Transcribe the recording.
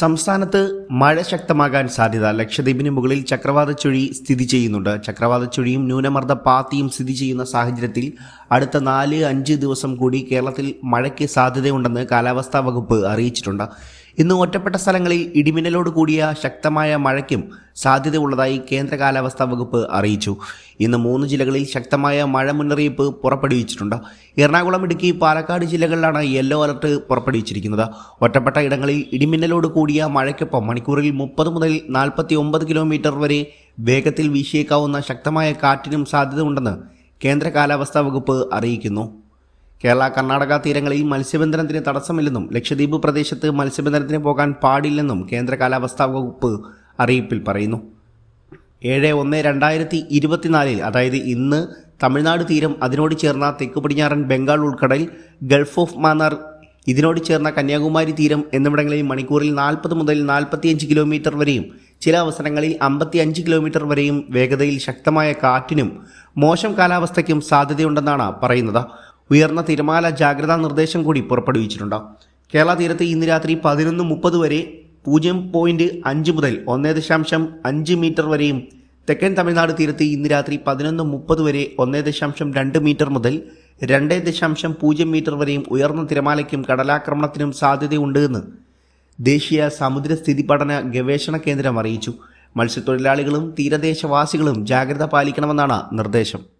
സംസ്ഥാനത്ത് മഴ ശക്തമാകാൻ സാധ്യത. ലക്ഷദ്വീപിന് മുകളിൽ ചക്രവാത ചുഴി സ്ഥിതി ചെയ്യുന്നുണ്ട്. ചക്രവാത ചുഴിയും ന്യൂനമർദ്ദ പാത്തിയും സ്ഥിതി ചെയ്യുന്ന സാഹചര്യത്തിൽ അടുത്ത നാല് അഞ്ച് ദിവസം കൂടി കേരളത്തിൽ മഴയ്ക്ക് സാധ്യതയുണ്ടെന്ന് കാലാവസ്ഥാ വകുപ്പ് അറിയിച്ചിട്ടുണ്ട്. ഇന്ന് ഒറ്റപ്പെട്ട സ്ഥലങ്ങളിൽ ഇടിമിന്നലോട് കൂടിയ ശക്തമായ മഴയ്ക്കും സാധ്യതയുള്ളതായി കേന്ദ്ര കാലാവസ്ഥാ വകുപ്പ് അറിയിച്ചു. ഇന്ന് മൂന്ന് ജില്ലകളിൽ ശക്തമായ മഴ മുന്നറിയിപ്പ് പുറപ്പെടുവിച്ചിട്ടുണ്ട്. എറണാകുളം ഇടുക്കി പാലക്കാട് ജില്ലകളിലാണ് യെല്ലോ അലർട്ട് പുറപ്പെടുവിച്ചിരിക്കുന്നത്. ഒറ്റപ്പെട്ട ഇടങ്ങളിൽ ഇടിമിന്നലോട് കൂടിയ മഴയ്ക്കൊപ്പം മണിക്കൂറിൽ മുപ്പത് മുതൽ നാൽപ്പത്തി ഒമ്പത് കിലോമീറ്റർ വരെ വേഗത്തിൽ വീശിയേക്കാവുന്ന ശക്തമായ കാറ്റിനും സാധ്യതയുണ്ടെന്ന് കേന്ദ്ര കാലാവസ്ഥാ വകുപ്പ് അറിയിക്കുന്നു. കേരള കർണാടക തീരങ്ങളിൽ മത്സ്യബന്ധനത്തിന് തടസ്സമില്ലെന്നും ലക്ഷദ്വീപ് പ്രദേശത്ത് മത്സ്യബന്ധനത്തിന് പോകാൻ പാടില്ലെന്നും കേന്ദ്ര കാലാവസ്ഥാ വകുപ്പ് അറിയിപ്പിൽ പറയുന്നു. ഏഴ് ഒന്ന് രണ്ടായിരത്തി ഇരുപത്തിനാലിൽ അതായത് ഇന്ന് തമിഴ്നാട് തീരം അതിനോട് ചേർന്ന തെക്ക് പടിഞ്ഞാറൻ ബംഗാൾ ഉൾക്കടൽ ഗൾഫ് ഓഫ് മാന്നാർ ഇതിനോട് ചേർന്ന കന്യാകുമാരി തീരം എന്നിവിടങ്ങളിൽ മണിക്കൂറിൽ നാൽപ്പത് മുതൽ നാൽപ്പത്തിയഞ്ച് കിലോമീറ്റർ വരെയും ചില അവസരങ്ങളിൽ അമ്പത്തിയഞ്ച് കിലോമീറ്റർ വരെയും വേഗതയിൽ ശക്തമായ കാറ്റിനും മോശം കാലാവസ്ഥയ്ക്കും സാധ്യതയുണ്ടെന്നാണ് പറയുന്നത്. ഉയർന്ന തിരമാല ജാഗ്രതാ നിർദ്ദേശം കൂടി പുറപ്പെടുവിച്ചിട്ടുണ്ട്. കേരള തീരത്ത് ഇന്ന് രാത്രി പതിനൊന്ന് മുപ്പത് വരെ പൂജ്യം പോയിന്റ് അഞ്ച് മുതൽ ഒന്നേ ദശാംശം അഞ്ച് മീറ്റർ വരെയും തെക്കൻ തമിഴ്നാട് തീരത്ത് ഇന്ന് രാത്രി പതിനൊന്ന് മുപ്പത് വരെ ഒന്നേ ദശാംശം രണ്ട് മീറ്റർ മുതൽ രണ്ട് ദശാംശം പൂജ്യം മീറ്റർ വരെയും ഉയർന്ന തിരമാലയ്ക്കും കടലാക്രമണത്തിനും സാധ്യതയുണ്ട് എന്ന് ദേശീയ സമുദ്രസ്ഥിതി പഠന ഗവേഷണ കേന്ദ്രം അറിയിച്ചു. മത്സ്യത്തൊഴിലാളികളും തീരദേശവാസികളും ജാഗ്രത പാലിക്കണമെന്നാണ് നിർദ്ദേശം.